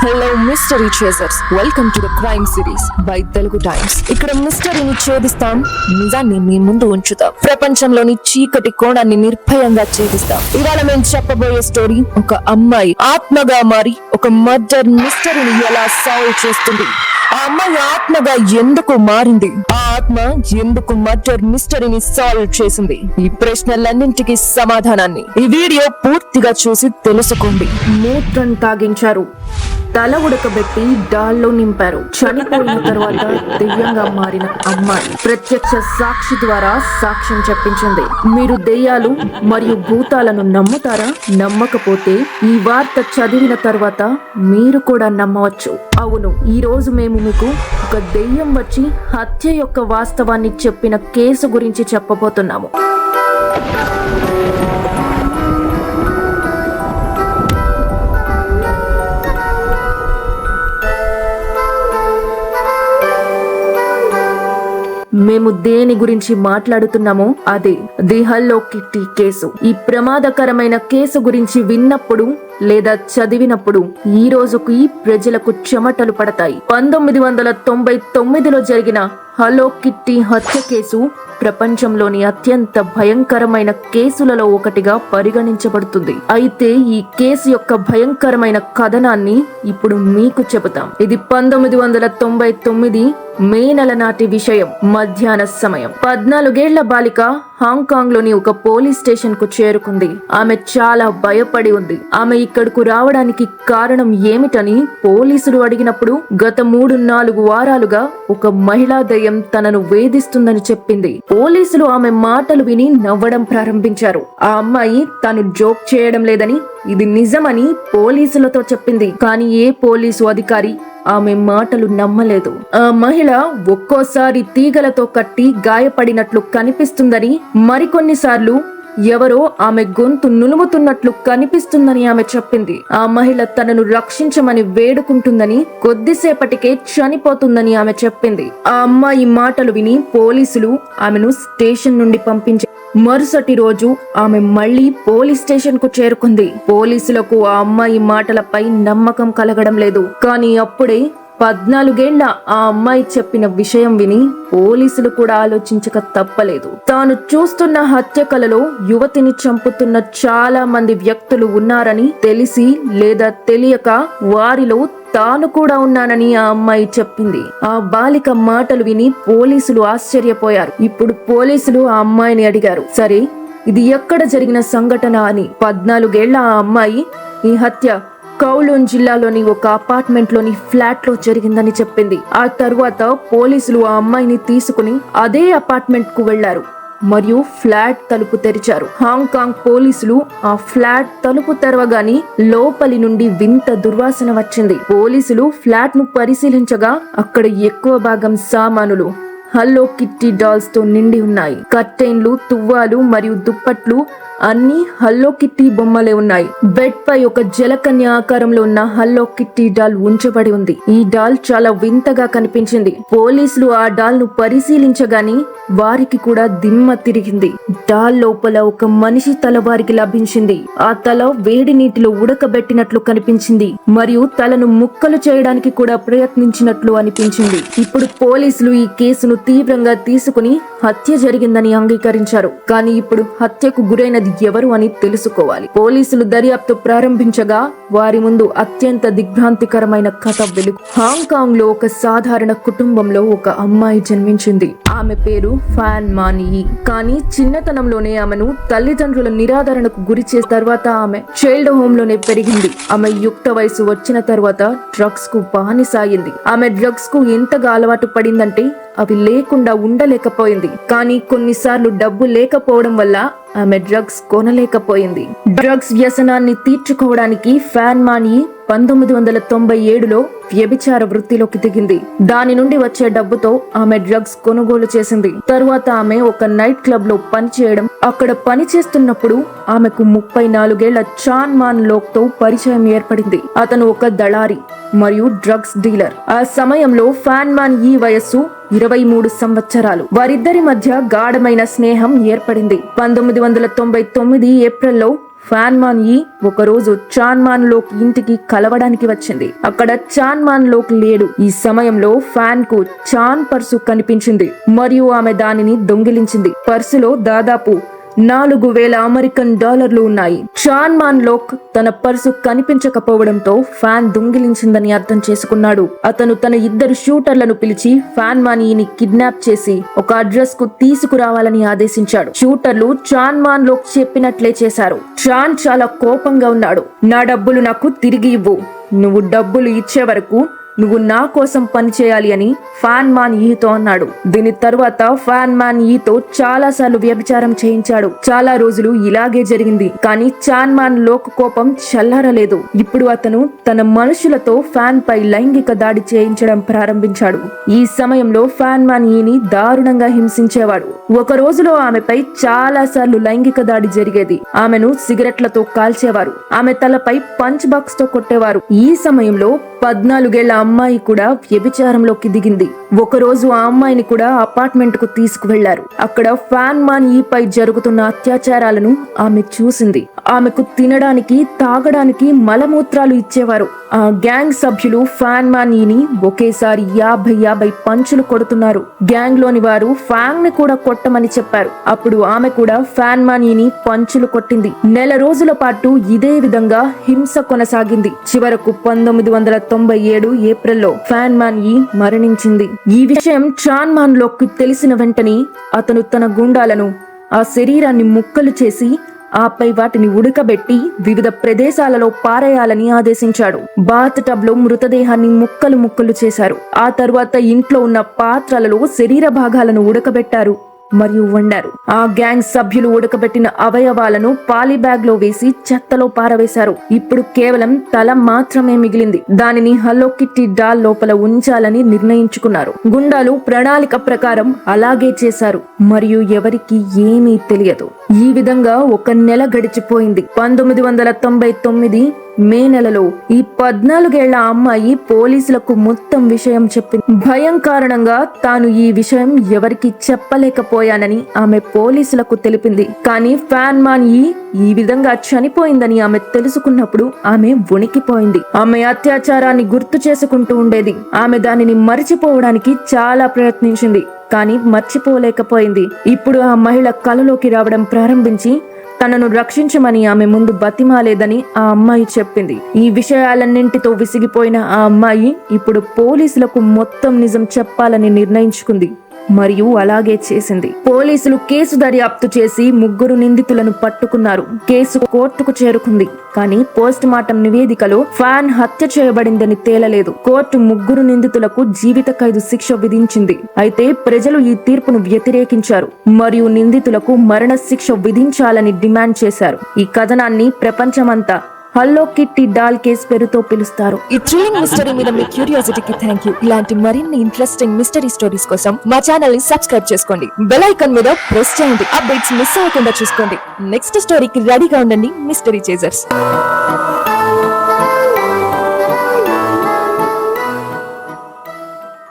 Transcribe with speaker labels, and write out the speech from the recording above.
Speaker 1: Hello mystery chasers welcome to the crime series by Telugu Times ఇక్కడ మిస్టరీని ఛేదిస్తాం. నిజాన్ని మీ ముందు ఉంచుతాం. ప్రపంచంలోని చీకటి కోణాన్ని నిర్భయంగా ఛేదిస్తాం. ఇవాళ మేము చెప్పబోయే స్టోరీ ఒక అమ్మాయి ఆత్మగా మారి ఒక మర్డర్ మిస్టరీని ఎలా సాల్వ్ చేస్తుంది? ఆ అమ్మాయి ఆత్మగా ఎందుకు మారింది? ఆ ఆత్మ ఎందుకు మర్డర్ మిస్టరీని సాల్వ్ చేసింది? ఈ ప్రశ్నలన్నింటికి సమాధానాన్ని ఈ వీడియో పూర్తిగా చూసి తెలుసుకోండి. మూత్రం తాగించారు. తల ఉడకబెట్టి డాల్లో నింపారు. చనిపోయిన తర్వాత దెయ్యంగా మారిన అమ్మాయి ప్రత్యక్ష సాక్షి ద్వారా సాక్ష్యం చెప్పించింది. మీరు దెయ్యాలు మరియు భూతాలను నమ్ముతారా? నమ్మకపోతే ఈ వార్త చదివిన తర్వాత మీరు కూడా నమ్మవచ్చు. అవును ఈ రోజు మేము మీకు ఒక దెయ్యం వచ్చి హత్య యొక్క వాస్తవాన్ని చెప్పిన కేసు గురించి చెప్పబోతున్నాము. మేము దేని గురించి మాట్లాడుతున్నామో అదే ది హల్లో కిట్టి కేసు. ఈ ప్రమాదకరమైన కేసు గురించి విన్నప్పుడు లేదా చదివినప్పుడు ఈ రోజుకు ఈ ప్రజలకు చెమటలు పడతాయి. పంతొమ్మిది వందల తొంభై తొమ్మిదిలో జరిగిన హలో కిట్టి హత్య కేసు ప్రపంచంలోని అత్యంత భయంకరమైన కేసులలో ఒకటిగా పరిగణించబడుతుంది. అయితే ఈ కేసు యొక్క భయంకరమైన కథనాన్ని ఇప్పుడు మీకు చెబుతాం. ఇది పంతొమ్మిది వందల తొంభై తొమ్మిది మే నెల నాటి విషయం. మధ్యాహ్న సమయం. పద్నాలుగేళ్ళ బాలిక హాంకాంగ్లోని ఒక పోలీస్ స్టేషన్కు చేరుకుంది. ఆమె చాలా భయపడి ఉంది. ఆమె ఇక్కడకు రావడానికి కారణం ఏమిటని పోలీసులు అడిగినప్పుడు గత మూడు నాలుగు వారాలుగా ఒక మహిళా దయ్యం తనను వేధిస్తుందని చెప్పింది. పోలీసులు ఆమె మాటలు విని నవ్వడం ప్రారంభించారు. ఆ అమ్మాయి తను జోక్ చేయడం లేదని ఇది నిజమని పోలీసులతో చెప్పింది. కానీ ఏ పోలీసు అధికారి ఆమె మాటలు నమ్మలేదు. ఆ మహిళ ఒక్కోసారి తీగలతో కట్టి గాయపడినట్లు కనిపిస్తుందని మరికొన్నిసార్లు ఎవరో ఆమె గొంతు నులుముతున్నట్లు కనిపిస్తుందని ఆమె చెప్పింది. ఆ మహిళ తనను రక్షించమని వేడుకుంటుందని కొద్దిసేపటికే చనిపోతుందని ఆమె చెప్పింది. ఆ అమ్మాయి మాటలు విని పోలీసులు ఆమెను స్టేషన్ నుండి పంపించారు మరుసటి రోజు ఆమె మళ్ళీ పోలీస్ స్టేషన్కు చేరుకుంది. పోలీసులకు ఆ అమ్మాయి మాటలపై నమ్మకం కలగడం లేదు. కానీ అప్పుడే పద్నాలుగేళ్ళ ఆ అమ్మాయి చెప్పిన విషయం విని పోలీసులు కూడా ఆలోచించక తప్పలేదు. తాను చూస్తున్న హత్య కలలో యువతిని చంపుతున్న చాలా మంది వ్యక్తులు ఉన్నారని తెలిసి లేదా తెలియక వారిలో తాను కూడా ఉన్నానని ఆ అమ్మాయి చెప్పింది. ఆ బాలిక మాటలు విని పోలీసులు ఆశ్చర్యపోయారు. ఇప్పుడు పోలీసులు ఆ అమ్మాయిని అడిగారు. సరే ఇది ఎక్కడ జరిగిన సంఘటన అని. పద్నాలుగేళ్ళ ఆ అమ్మాయి ఈ హత్య కౌలూన్ జిల్లాలోని ఒక అపార్ట్మెంట్లోని ఫ్లాట్లో జరిగిందని చెప్పింది. ఆ తర్వాత పోలీసులు ఆ అమ్మాయిని తీసుకుని అదే అపార్ట్మెంట్కు వెళ్ళారు. మరియు ఫ్లాట్ తలుపు తెరిచారు. హాంకాంగ్ పోలీసులు ఆ ఫ్లాట్ తలుపు తెరవగాని లోపలి నుండి వింత దుర్వాసన వచ్చింది. పోలీసులు ఫ్లాట్ను పరిశీలించగా అక్కడ ఎక్కువ భాగం సామానులు హలో కిట్టి డాల్స్తో నిండి ఉన్నాయి. కర్టైన్లు తువ్వాలు మరియు దుప్పట్లు అన్ని హల్లో కిట్టి బొమ్మలే ఉన్నాయి. బెడ్ పై ఒక జలకన్య ఆకారంలో ఉన్న హల్లో కిట్టి డాల్ ఉంచబడి ఉంది. ఈ డాల్ చాలా వింతగా కనిపించింది. పోలీసులు ఆ డాల్ను పరిశీలించగాని వారికి కూడా దిమ్మ తిరిగింది. డాల్ లోపల ఒక మనిషి తల వారికి లభించింది. ఆ తల వేడి నీటిలో ఉడకబెట్టినట్లు కనిపించింది. మరియు తలను ముక్కలు చేయడానికి కూడా ప్రయత్నించినట్లు అనిపించింది. ఇప్పుడు పోలీసులు ఈ కేసును తీవ్రంగా తీసుకుని హత్య జరిగిందని అంగీకరించారు. కానీ ఇప్పుడు హత్యకు గురైనది ఎవరు అని తెలుసుకోవాలి. పోలీసులు దర్యాప్తు ప్రారంభించగా వారి ముందు అత్యంత దిగ్భ్రాంతికరమైన కథ వెలుగు. హాంకాంగ్లో ఒక సాధారణ కుటుంబంలో ఒక అమ్మాయి జన్మించింది. ఆమె పేరు ఫ్యాన్ మానియి కానీ చిన్నతనంలోనే ఆమెను తల్లిదండ్రుల నిరాదరణకు గురి చేసిన తర్వాత ఆమె చైల్డ్ హోమ్లోనే పెరిగింది. ఆమె యుక్త వయసు వచ్చిన తర్వాత డ్రగ్స్కు బానిసాయింది. ఆమె డ్రగ్స్కు ఎంతగా అలవాటు పడిందంటే అవి లేకుండా ఉండలేకపోయింది. కానీ కొన్నిసార్లు డబ్బు లేకపోవడం వల్ల ఆమె డ్రగ్స్ కొనలేకపోయింది. డ్రగ్స్ వ్యసనాన్ని తీర్చుకోవడానికి ఫ్యాన్ మాని పంతొమ్మిది వందల తొంభై ఏడులో వ్యభిచార వృత్తిలోకి దిగింది. దాని నుండి వచ్చే డబ్బుతో ఆమె డ్రగ్స్ కొనుగోలు చేసింది. తరువాత ఆమె ఒక నైట్ క్లబ్లో పనిచేయడం అక్కడ పని చేస్తున్నప్పుడు ఆమెకు ముప్పై నాలుగేళ్ళ చాన్ మాన్ లోక్తో పరిచయం ఏర్పడింది. అతను ఒక దళారి మరియు డ్రగ్స్ డీలర్. ఆ సమయంలో ఫ్యాన్ మాన్ ఈ వయస్సు ఇరవై మూడు సంవత్సరాలు. వారిద్దరి మధ్య గాఢమైన స్నేహం ఏర్పడింది. పంతొమ్మిది వందల తొంభై తొమ్మిది ఏప్రిల్లో ఫాన్మాన్ ఈ ఒకరోజు చాన్మాన్ లోక్ ఇంటికి కలవడానికి వచ్చింది. అక్కడ చాన్మాన్ లోక్ లేడు. ఈ సమయంలో ఫ్యాన్కు చాన్ పర్సు కనిపించింది. మరియు ఆమె దానిని దొంగిలించింది. పర్సులో దాదాపు నాలుగు వేల అమెరికన్ డాలర్లు ఉన్నాయి. చాన్ మాన్ లోక్ తన పర్సు కనిపించకపోవడంతో ఫ్యాన్ దొంగిలించిందని అర్థం చేసుకున్నాడు. అతను తన ఇద్దరు షూటర్లను పిలిచి ఫ్యాన్ మానీని కిడ్నాప్ చేసి ఒక అడ్రస్కు తీసుకురావాలని ఆదేశించాడు. షూటర్లు చాన్ మాన్ లోక్ చెప్పినట్లే చేశారు. చాన్ చాలా కోపంగా ఉన్నాడు. నా డబ్బులు నాకు తిరిగి ఇవ్వు. నువ్వు డబ్బులు ఇచ్చే వరకు నువ్వు నా కోసం పని చేయాలి అని ఫ్యాన్ మాన్ ఈతో అన్నాడు. దీని తరువాత ఫ్యాన్ మాన్ ఈతో చాలా సార్లు వ్యభిచారం చేయించాడు. చాలా రోజులు ఇలాగే జరిగింది. కానీ చాన్ మాన్ లోక కోపం చల్లారలేదు. ఇప్పుడు అతను తన మనుషులతో ఫ్యాన్ పై లైంగిక దాడి చేయించడం ప్రారంభించాడు. ఈ సమయంలో ఫ్యాన్ మాన్ ఈని దారుణంగా హింసించేవాడు. ఒక రోజులో ఆమెపై చాలా సార్లు లైంగిక దాడి జరిగేది. ఆమెను సిగరెట్లతో కాల్చేవారు. ఆమె తలపై పంచ్ బాక్స్తో కొట్టేవారు. ఈ సమయంలో పద్నాలుగేళ్ళ అమ్మాయి కూడా వ్యభిచారంలోకి దిగింది. ఒకరోజు ఆ అమ్మాయిని కూడా అపార్ట్మెంట్కు తీసుకువెళ్ళారు. అక్కడ ఫ్యాన్ మాన్ ఈపై జరుగుతున్న అత్యాచారాలను ఆమె చూసింది. ఆమెకు తినడానికి తాగడానికి మలమూత్రాలు ఇచ్చేవారు. ఆ గ్యాంగ్ సభ్యులు ఫ్యాన్ మానీని ఒకేసారి యాభై యాభై పంచులు కొడుతున్నారు. గ్యాంగ్లోని వారు ఫ్యాన్ని కూడా కొట్టమని చెప్పారు. అప్పుడు ఆమె కూడా ఫ్యాన్ మానీని పంచులు కొట్టింది. నెల రోజుల పాటు ఇదే విధంగా హింస కొనసాగింది. చివరకు పంతొమ్మిది వందల తొంభై ఏడు ఏప్రిల్లో ఫ్యాన్ మానీ మరణించింది. ఈ విషయం చాన్ మాన్లోకి తెలిసిన వెంటనే అతను తన గుండాలను ఆ శరీరాన్ని ముక్కలు చేసి ఆపై వాటిని ఉడకబెట్టి వివిధ ప్రదేశాలలో పారేయాలని ఆదేశించాడు. బాత్ టబ్లో మృతదేహాన్ని ముక్కలు ముక్కలు చేశారు. ఆ తరువాత ఇంట్లో ఉన్న పాత్రలలో శరీర భాగాలను ఉడకబెట్టారు. మరియు వండారు. ఆ గ్యాంగ్ సభ్యులు ఉడకబెట్టిన అవయవాలను పాలీ బ్యాగ్లో వేసి చెత్తలో పారవేశారు. ఇప్పుడు కేవలం తల మాత్రమే మిగిలింది. దానిని హలో కిట్టి డాల్ లోపల ఉంచాలని నిర్ణయించుకున్నారు. గుండాలు ప్రణాళిక ప్రకారం అలాగే చేశారు. మరియు ఎవరికి ఏమీ తెలియదు. ఈ విధంగా ఒక నెల గడిచిపోయింది. పంతొమ్మిది వందల తొంభై తొమ్మిది మే నెలలో ఈ పద్నాలుగేళ్ళ అమ్మాయి పోలీసులకు మొత్తం విషయం చెప్పింది. భయం కారణంగా తాను ఈ విషయం ఎవరికి చెప్పలేకపోయానని ఆమె పోలీసులకు తెలిపింది. కానీ ఫ్యాన్ మాన్ ఈ ఈ విధంగా చనిపోయిందని ఆమె తెలుసుకున్నప్పుడు ఆమె వణికిపోయింది. ఆమె అత్యాచారాన్ని గుర్తు చేసుకుంటూ ఉండేది. ఆమె దానిని మరిచిపోవడానికి చాలా ప్రయత్నించింది. కానీ మర్చిపోలేకపోయింది. ఇప్పుడు ఆ మహిళ కలలోకి రావడం ప్రారంభించి తనను రక్షించమని ఆమె ముందు బతిమాలేదని ఆ అమ్మాయి చెప్పింది. ఈ విషయాలన్నింటితో విసిగిపోయిన ఆ అమ్మాయి ఇప్పుడు పోలీసులకు మొత్తం నిజం చెప్పాలని నిర్ణయించుకుంది. మరియు అలాగే చేసింది. పోలీసులు కేసు దర్యాప్తు చేసి ముగ్గురు నిందితులను పట్టుకున్నారు. కేసు కోర్టుకు చేరుకుంది. కానీ పోస్ట్ మార్టం నివేదికలో ఫ్యాన్ హత్య చేయబడిందని తేలలేదు. కోర్టు ముగ్గురు నిందితులకు జీవిత ఖైదు శిక్ష విధించింది. అయితే ప్రజలు ఈ తీర్పును వ్యతిరేకించారు. మరియు నిందితులకు మరణ శిక్ష విధించాలని డిమాండ్ చేశారు. ఈ కథనాన్ని ప్రపంచమంతా హల్లో కిట్టి డాల్ కేస్ పేరుతో పిలుస్తారు.
Speaker 2: ఈ థ్రిల్లింగ్ మిస్టరీ మీద మీ క్యూరియాసిటీకి థ్యాంక్ యూ ఇలాంటి మరిన్ని ఇంట్రెస్టింగ్ మిస్టరీ స్టోరీస్ కోసం మా ఛానల్ని సబ్స్క్రైబ్ చేసుకోండి. బెల్ ఐకాన్ మీద ప్రెస్ చేయండి. అప్డేట్స్ మిస్ అవ్వకుండా చూసుకోండి. నెక్స్ట్ స్టోరీకి రెడీగా ఉండండి మిస్టరీ చేజర్స్